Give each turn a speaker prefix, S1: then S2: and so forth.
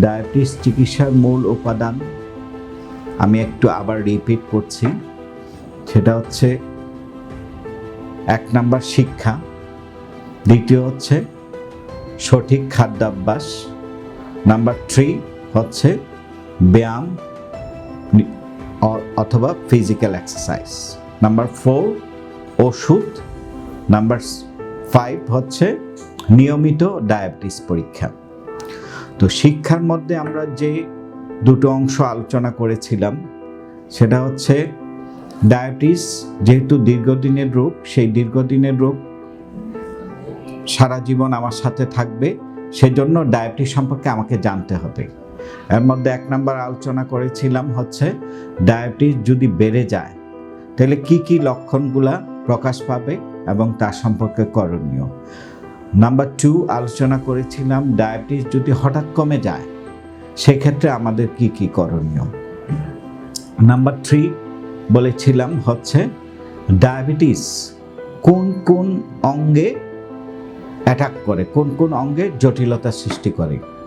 S1: Diabetes চিকিৎসার মূল উপাদান। আমি একটু আবার রিপিট করছি। সেটা হচ্ছে এক নাম্বার শিক্ষা, দ্বিতীয় হচ্ছে সঠিক খাদ্যাভ্যাস, নাম্বার থ্রি হচ্ছে ব্যায়াম অথবা ফিজিক্যাল এক্সারসাইজ নাম্বার ফোর ওষুধ, নাম্বার ফাইভ হচ্ছে নিয়মিত ডায়াবেটিস পরীক্ষা। তো শিক্ষার মধ্যে আমরা যে দুটো অংশ আলোচনা করেছিলাম, সেটা হচ্ছে ডায়াবেটিস যেহেতু দীর্ঘদিনের রোগ, সেই দীর্ঘদিনের রোগ সারা জীবন আমার সাথে থাকবে, সেজন্য ডায়াবেটিস সম্পর্কে আমাকে জানতে হবে। এর মধ্যে এক নাম্বার আলোচনা করেছিলাম হচ্ছে ডায়াবেটিস যদি বেড়ে যায়, তাহলে কি কি লক্ষণগুলা প্রকাশ পাবে এবং তার সম্পর্কে করণীয়? নাম্বার টু আলোচনা করেছিলাম ডায়াবেটিস যদি হঠাৎ কমে যায়, সেক্ষেত্রে আমাদের কি কি করণীয়? নাম্বার থ্রি বলেছিলাম হচ্ছে ডায়াবেটিস কোন কোন অঙ্গে অ্যাটাক করে, কোন কোন অঙ্গে জটিলতা সৃষ্টি করে?